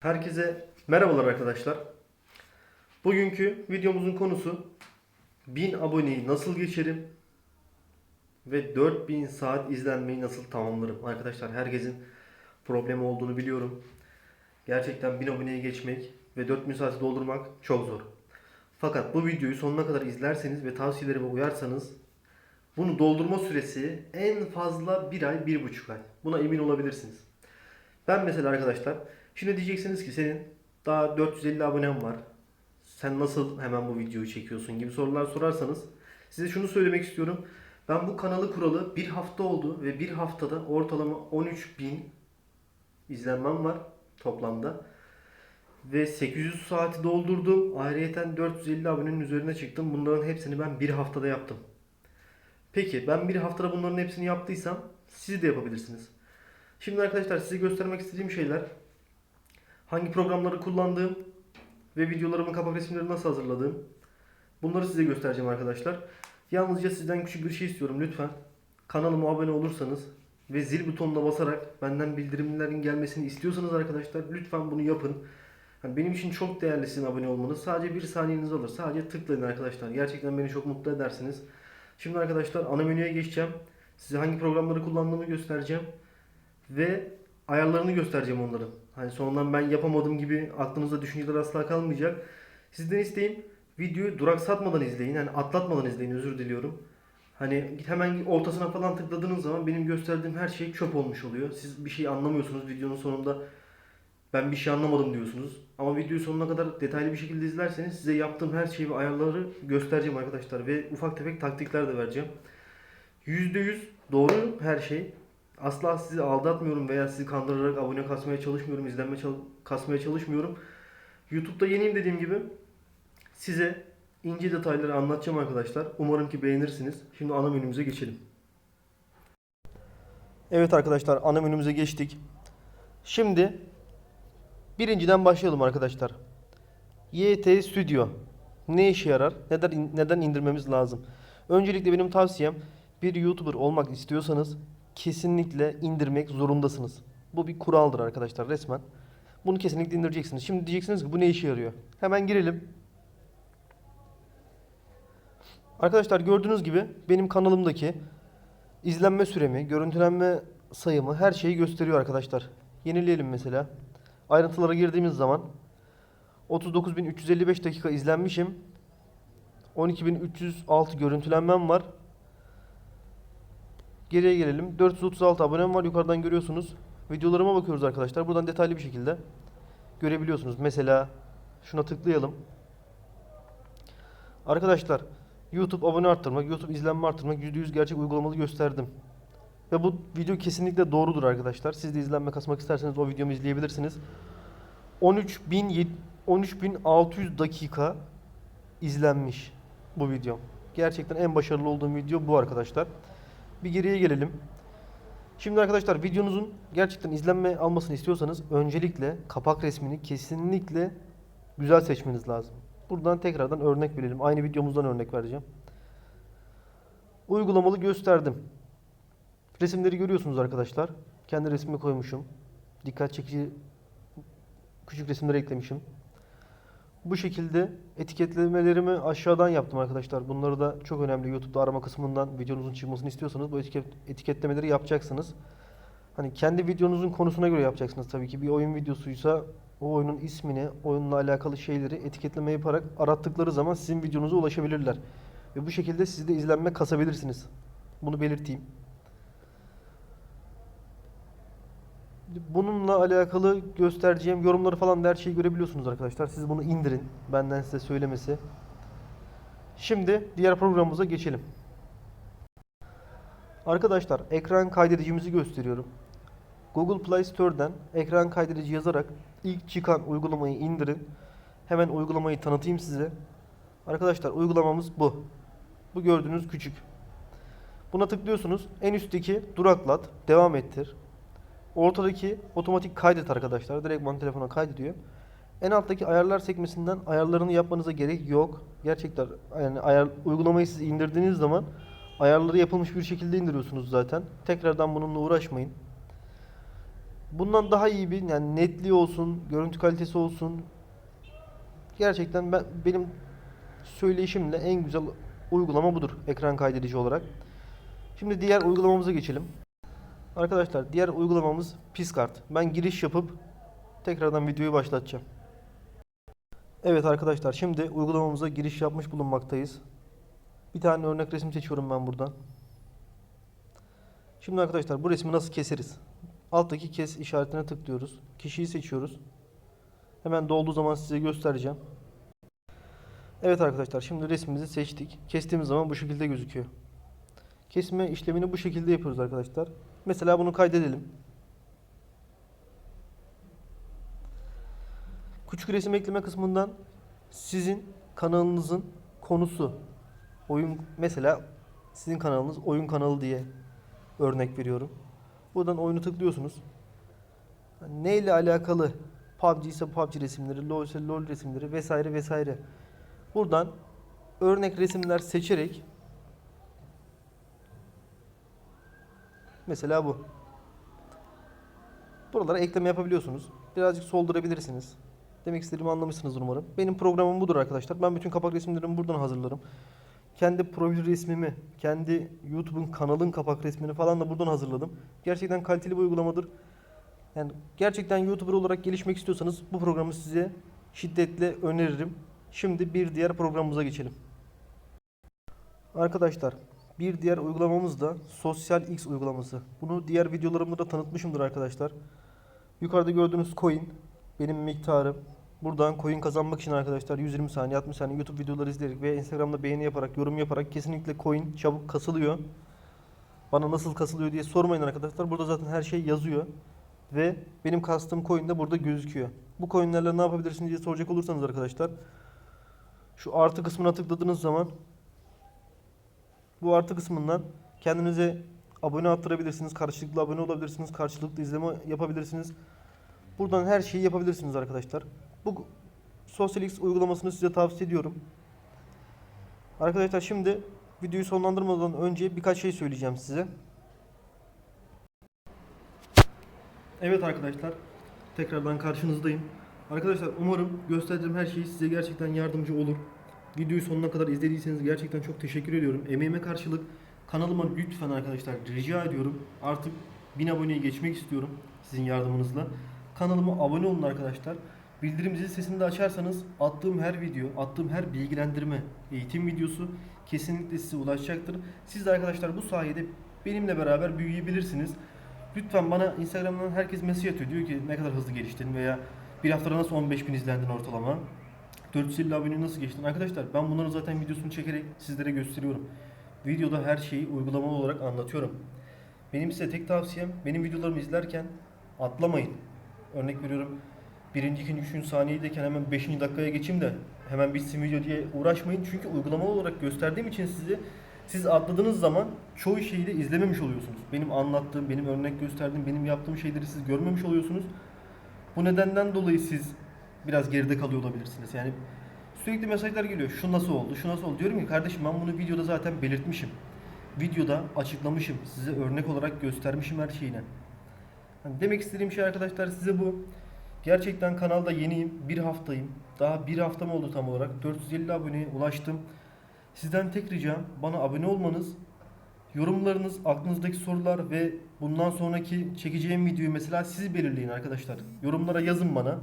Herkese merhabalar arkadaşlar. Bugünkü videomuzun konusu 1000 aboneyi nasıl geçerim ve 4000 saat izlenmeyi nasıl tamamlarım. Arkadaşlar herkesin problemi olduğunu biliyorum. Gerçekten 1000 aboneye geçmek ve 4000 saati doldurmak çok zor. Fakat bu videoyu sonuna kadar izlerseniz ve tavsiyelerime uyarsanız bunu doldurma süresi en fazla 1 ay, 1,5 ay. Buna emin olabilirsiniz. Ben mesela arkadaşlar şimdi diyeceksiniz ki senin daha 450 abonen var. Sen nasıl hemen bu videoyu çekiyorsun gibi sorular sorarsanız size şunu söylemek istiyorum. Ben bu kanalı kuralı bir hafta oldu ve bir haftada ortalama 13 bin izlenmem var toplamda. Ve 800 saati doldurdum. Ayrıyeten 450 abonenin üzerine çıktım. Bunların hepsini ben bir haftada yaptım. Peki ben bir haftada bunların hepsini yaptıysam siz de yapabilirsiniz. Şimdi arkadaşlar size göstermek istediğim şeyler hangi programları kullandığım ve videolarımın kapak resimleri nasıl hazırladığım. Bunları size göstereceğim arkadaşlar. Yalnızca sizden küçük bir şey istiyorum lütfen. Kanalıma abone olursanız ve zil butonuna basarak benden bildirimlerin gelmesini istiyorsanız arkadaşlar lütfen bunu yapın. Yani benim için çok değerli sizin abone olmanız. Sadece bir saniyeniz alır. Sadece tıklayın arkadaşlar. Gerçekten beni çok mutlu edersiniz. Şimdi arkadaşlar ana menüye geçeceğim. Size hangi programları kullandığımı göstereceğim ve ayarlarını göstereceğim onların. Hani sonradan ben yapamadım gibi aklınızda düşünceler asla kalmayacak. Sizden isteğim videoyu duraksatmadan izleyin. Yani atlatmadan izleyin özür diliyorum. Hani hemen ortasına falan tıkladığınız zaman benim gösterdiğim her şey çöp olmuş oluyor. Siz bir şey anlamıyorsunuz videonun sonunda. Ben bir şey anlamadım diyorsunuz. Ama videoyu sonuna kadar detaylı bir şekilde izlerseniz size yaptığım her şeyi ve ayarları göstereceğim arkadaşlar. Ve ufak tefek taktikler de vereceğim. %100 doğru her şey. Asla sizi aldatmıyorum veya sizi kandırarak abone kasmaya çalışmıyorum, izlenme çal- kasmaya çalışmıyorum. YouTube'da yeniyim dediğim gibi size ince detayları anlatacağım arkadaşlar. Umarım ki beğenirsiniz. Şimdi ana menümüze geçelim. Evet arkadaşlar ana menümüze geçtik. Şimdi birinciden başlayalım arkadaşlar. YT Studio ne işe yarar? Neden neden indirmemiz lazım? Öncelikle benim tavsiyem bir YouTuber olmak istiyorsanız kesinlikle indirmek zorundasınız. Bu bir kuraldır arkadaşlar resmen. Bunu kesinlikle indireceksiniz. Şimdi diyeceksiniz ki bu ne işe yarıyor? Hemen girelim. Arkadaşlar gördüğünüz gibi benim kanalımdaki izlenme süremi, görüntülenme sayımı her şeyi gösteriyor arkadaşlar. Yenileyelim mesela. Ayrıntılara girdiğimiz zaman 39.355 dakika izlenmişim. 12.306 görüntülenmem var. Geriye gelelim. 436 abonem var. Yukarıdan görüyorsunuz. Videolarıma bakıyoruz arkadaşlar. Buradan detaylı bir şekilde görebiliyorsunuz. Mesela şuna tıklayalım. Arkadaşlar YouTube abone arttırmak, YouTube izlenme arttırmak %100 gerçek uygulamalı gösterdim. Ve bu video kesinlikle doğrudur arkadaşlar. Siz de izlenme kasmak isterseniz o videomu izleyebilirsiniz. 13.000 13.600 dakika izlenmiş bu video. Gerçekten en başarılı olduğum video bu arkadaşlar. Bir geriye gelelim. Şimdi arkadaşlar videonuzun gerçekten izlenme almasını istiyorsanız öncelikle kapak resmini kesinlikle güzel seçmeniz lazım. Buradan tekrardan örnek verelim. Aynı videomuzdan örnek vereceğim. Uygulamalı gösterdim. Resimleri görüyorsunuz arkadaşlar. Kendi resmimi koymuşum. Dikkat çekici küçük resimler eklemişim. Bu şekilde etiketlemelerimi aşağıdan yaptım arkadaşlar. Bunları da çok önemli. YouTube'da arama kısmından videonuzun çıkmasını istiyorsanız bu etiket, etiketlemeleri yapacaksınız. Hani kendi videonuzun konusuna göre yapacaksınız tabii ki. Bir oyun videosuysa o oyunun ismini, oyunla alakalı şeyleri etiketleme yaparak arattıkları zaman sizin videonuza ulaşabilirler. Ve bu şekilde siz de izlenme kasabilirsiniz. Bunu belirteyim. Bununla alakalı göstereceğim yorumları falan da her şeyi görebiliyorsunuz arkadaşlar. Siz bunu indirin. Benden size söylemesi. Şimdi diğer programımıza geçelim. Arkadaşlar ekran kaydedicimizi gösteriyorum. Google Play Store'dan ekran kaydedici yazarak ilk çıkan uygulamayı indirin. Hemen uygulamayı tanıtayım size. Arkadaşlar uygulamamız bu. Bu gördüğünüz küçük. Buna tıklıyorsunuz. En üstteki duraklat, devam ettir. Ortadaki otomatik kaydet arkadaşlar. Direktman telefona kaydediyor. En alttaki ayarlar sekmesinden ayarlarını yapmanıza gerek yok. Gerçekten yani ayar uygulamayı siz indirdiğiniz zaman ayarları yapılmış bir şekilde indiriyorsunuz zaten. Tekrardan bununla uğraşmayın. bundan daha iyi bir yani netliği olsun, görüntü kalitesi olsun. Gerçekten ben benim söyleyişimle en güzel uygulama budur ekran kaydedici olarak. Şimdi diğer uygulamamıza geçelim. Arkadaşlar diğer uygulamamız Piskart. Ben giriş yapıp tekrardan videoyu başlatacağım. Evet arkadaşlar şimdi uygulamamıza giriş yapmış bulunmaktayız. Bir tane örnek resim seçiyorum ben buradan. Şimdi arkadaşlar bu resmi nasıl keseriz? Alttaki kes işaretine tıklıyoruz. Kişiyi seçiyoruz. Hemen dolduğu zaman size göstereceğim. Evet arkadaşlar şimdi resmimizi seçtik. Kestiğimiz zaman bu şekilde gözüküyor. Kesme işlemini bu şekilde yapıyoruz arkadaşlar. Mesela bunu kaydedelim. Küçük resim ekleme kısmından sizin kanalınızın konusu oyun mesela sizin kanalınız oyun kanalı diye örnek veriyorum. Buradan oyunu tıklıyorsunuz. Ne ile alakalı PUBG ise PUBG resimleri, LoL ise LoL resimleri vesaire vesaire. Buradan örnek resimler seçerek mesela bu. Buralara ekleme yapabiliyorsunuz. Birazcık soldurabilirsiniz. Demek istediğimi anlamışsınızdır umarım. Benim programım budur arkadaşlar. Ben bütün kapak resimlerimi buradan hazırlarım. Kendi profil resmimi, kendi YouTube'un kanalın kapak resmini falan da buradan hazırladım. Gerçekten kaliteli bir uygulamadır. Yani gerçekten YouTuber olarak gelişmek istiyorsanız bu programı size şiddetle öneririm. Şimdi bir diğer programımıza geçelim. Arkadaşlar bir diğer uygulamamız da Sosyal X uygulaması. Bunu diğer videolarımda da tanıtmışımdır arkadaşlar. Yukarıda gördüğünüz coin benim miktarım. Buradan coin kazanmak için arkadaşlar 120 saniye 60 saniye YouTube videoları izleyerek veya Instagram'da beğeni yaparak yorum yaparak kesinlikle coin çabuk kasılıyor. Bana nasıl kasılıyor diye sormayın arkadaşlar. Burada zaten her şey yazıyor. Ve benim kastığım coin de burada gözüküyor. Bu coinlerle ne yapabilirsiniz diye soracak olursanız arkadaşlar. Şu artı kısmına tıkladığınız zaman bu artı kısmından kendinize abone attırabilirsiniz. Karşılıklı abone olabilirsiniz. Karşılıklı izleme yapabilirsiniz. Buradan her şeyi yapabilirsiniz arkadaşlar. Bu SocialX uygulamasını size tavsiye ediyorum. Arkadaşlar şimdi videoyu sonlandırmadan önce birkaç şey söyleyeceğim size. Evet arkadaşlar, tekrardan karşınızdayım. Arkadaşlar umarım gösterdiğim her şey size gerçekten yardımcı olur. Videoyu sonuna kadar izlediyseniz gerçekten çok teşekkür ediyorum. Emeğime karşılık kanalıma lütfen arkadaşlar rica ediyorum. Artık 1000 aboneye geçmek istiyorum sizin yardımınızla. Kanalıma abone olun arkadaşlar. Bildirim zil sesini de açarsanız attığım her video, attığım her bilgilendirme, eğitim videosu kesinlikle size ulaşacaktır. Siz de arkadaşlar bu sayede benimle beraber büyüyebilirsiniz. Lütfen bana Instagram'dan herkes mesaj atıyor. Diyor ki ne kadar hızlı geliştin veya bir haftada nasıl 15 bin izlendin ortalama. 450 abone nasıl geçtin? Arkadaşlar ben bunları zaten videosunu çekerek sizlere gösteriyorum. Videoda her şeyi uygulamalı olarak anlatıyorum. Benim size tek tavsiyem benim videolarımı izlerken atlamayın. Örnek veriyorum birinci, ikinci, üçüncü saniyedeyken hemen beşinci dakikaya geçeyim de hemen bitsin video diye uğraşmayın. Çünkü uygulamalı olarak gösterdiğim için size siz atladığınız zaman çoğu şeyi de izlememiş oluyorsunuz. Benim anlattığım, benim örnek gösterdiğim, benim yaptığım şeyleri siz görmemiş oluyorsunuz. Bu nedenden dolayı siz biraz geride kalıyor olabilirsiniz. Yani sürekli mesajlar geliyor. Şu nasıl oldu, şu nasıl oldu. Diyorum ki kardeşim ben bunu videoda zaten belirtmişim. Videoda açıklamışım. Size örnek olarak göstermişim her şeyine. Hani demek istediğim şey arkadaşlar size bu. Gerçekten kanalda yeniyim. Bir haftayım. Daha bir haftam oldu tam olarak. 450 aboneye ulaştım. Sizden tek ricam bana abone olmanız, yorumlarınız, aklınızdaki sorular ve bundan sonraki çekeceğim videoyu mesela siz belirleyin arkadaşlar. Yorumlara yazın bana.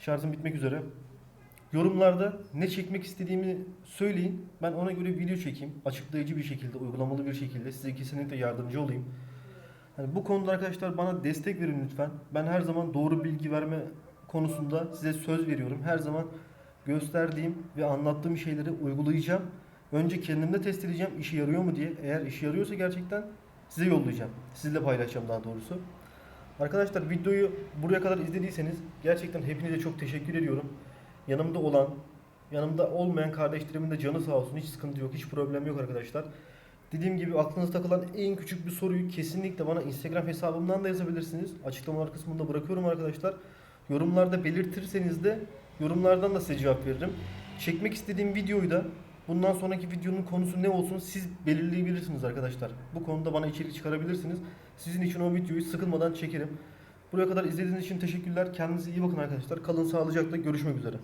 Şarjım bitmek üzere. Yorumlarda ne çekmek istediğimi söyleyin. Ben ona göre video çekeyim. Açıklayıcı bir şekilde, uygulamalı bir şekilde size kesinlikle yardımcı olayım. Yani bu konuda arkadaşlar bana destek verin lütfen. Ben her zaman doğru bilgi verme konusunda size söz veriyorum. Her zaman gösterdiğim ve anlattığım şeyleri uygulayacağım. Önce kendimde test edeceğim işe yarıyor mu diye. Eğer işe yarıyorsa gerçekten size yollayacağım. Sizinle paylaşacağım daha doğrusu. Arkadaşlar videoyu buraya kadar izlediyseniz gerçekten hepinize çok teşekkür ediyorum. Yanımda olan, yanımda olmayan kardeşlerimin de canı sağ olsun. Hiç sıkıntı yok, hiç problem yok arkadaşlar. Dediğim gibi aklınıza takılan en küçük bir soruyu kesinlikle bana Instagram hesabımdan da yazabilirsiniz. Açıklamalar kısmında bırakıyorum arkadaşlar. Yorumlarda belirtirseniz de yorumlardan da size cevap veririm. Çekmek istediğim videoyu da bundan sonraki videonun konusu ne olsun siz belirleyebilirsiniz arkadaşlar. Bu konuda bana içerik çıkarabilirsiniz. Sizin için o videoyu sıkılmadan çekerim. Buraya kadar izlediğiniz için teşekkürler. Kendinize iyi bakın arkadaşlar. Kalın sağlıcakla. Görüşmek üzere.